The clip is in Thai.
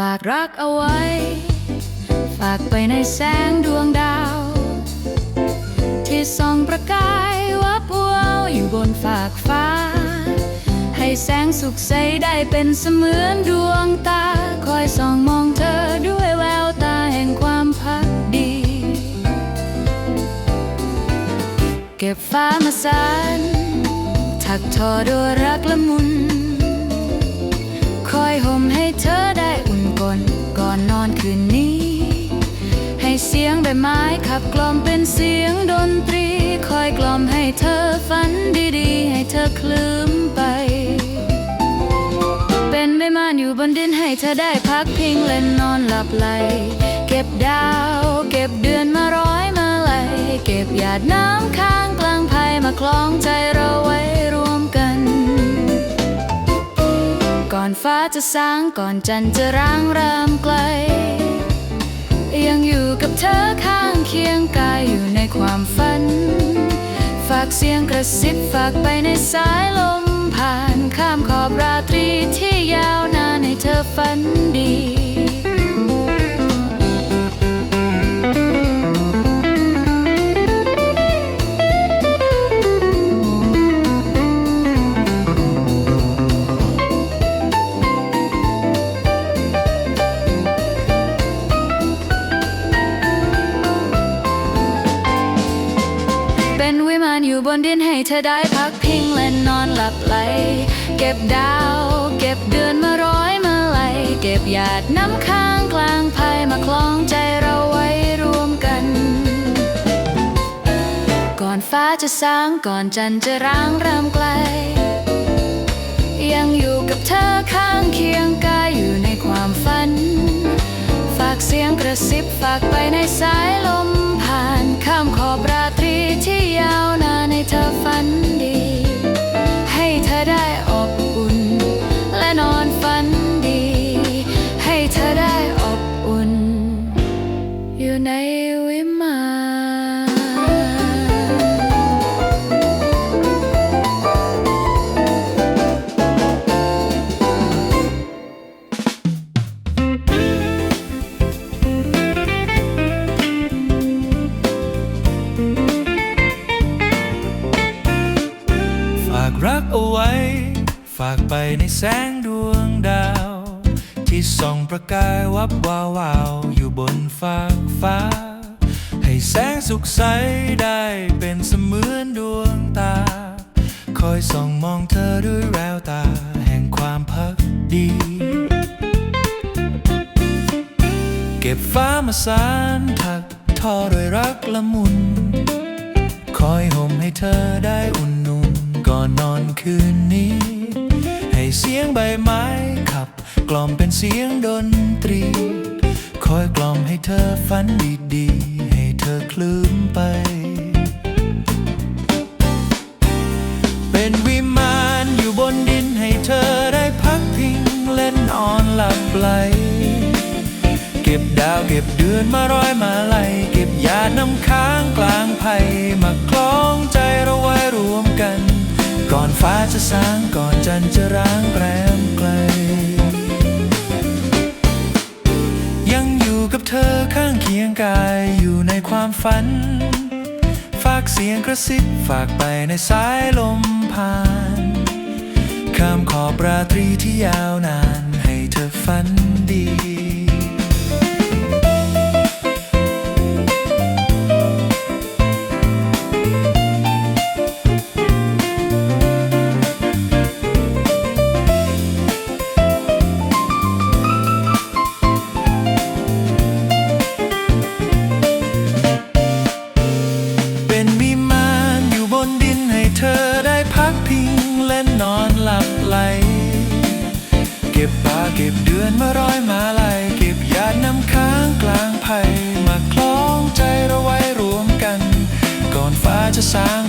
ฝากรักเอาไว้ ฝากไปในแสงดวงดาว ที่ส่องประกายวับวาวอยู่บนฝากฟ้า ให้แสงสุขใสได้เป็นเสมือนดวงตา คอยส่องมองเธอด้วยแววตาแห่งความพักดี เก็บฟ้ามาสานถักทอด้วยรักละมุน คอยห่มให้เธอ อนก่อนนอนคืนนี้ ให้เสียงใบไม้ขับกล่อมเป็นเสียงดนตรี คอยกล่อมให้เธอฝันดีๆ ให้เธอคลืมไป เป็นไม่มานอยู่บนดินให้เธอได้พักพิงเล่นนอนหลับไหล เก็บดาว เก็บเดือนมาร้อยมาไหล เก็บหยาดน้ำค้างกลางไพมาคล้องใจเรา จะสางก่อนจันจะร้างรามไกล ยังอยู่กับเธอข้างเคียงกายอยู่ในความฝัน ฝากเสียงกระซิบฝากไปในสายลมผ่านข้ามขอบราตรีที่ยาวนานให้เธอฝันดี เธอได้พักพิงและนอนหลับไหล เก็บดาว เก็บเดือนมาร้อยมาไหล เก็บหยาดน้ำค้างกลางไพมาคล้องใจเราไว้รวมกัน ก่อนฟ้าจะสางก่อนจันทร์จะร่างรำไกล ยังอยู่กับเธอข้างเคียงกายอยู่ในความฝัน ฝากเสียงกระซิบฝากไปในสายลม เอาไว้ ฝากไปในแสงดวงดาว ที่ส่องประกายวับวาววาวอยู่บนฟากฟ้า ให้แสงสุขใสได้เป็นเสมือนดวงตา คอยส่องมองเธอด้วยแววตาแห่งความพักดี เก็บฟ้ามาสานถักทอด้วยรักละมุน คอยห่มให้เธอได้อุ่น อนนอนคืนนี้ ให้เสียงใบไม้ขับ กล่อมเป็นเสียงดนตรี คอยกล่อมให้เธอฝันดีๆ ให้เธอคลืมไป เป็นวิมานอยู่บนดินให้เธอได้พักพิงเล่นนอนหลับไหล เก็บดาวเก็บเดือนมาร้อยมาไล่เก็บยาดน้ำค้างกลางไผ่มาคล้องใจเราไว้ ก่อนฟ้าจะสางก่อนจันจะร้างแรมไกล ยังอยู่กับเธอข้างเคียงกายอยู่ในความฝัน ฝากเสียงกระซิบฝากไปในสายลมผ่านข้ามขอบราตรีที่ยาวนานให้เธอฝันดี อได้พักพิงและนอนหลับไหล เก็บปลาเก็บเดือนมาร้อยมาลายเก็บหยาดน้ำค้างกลางไผ่มาคล้องใจเราไว้รวมกัน ก่อนฟ้าจะสาง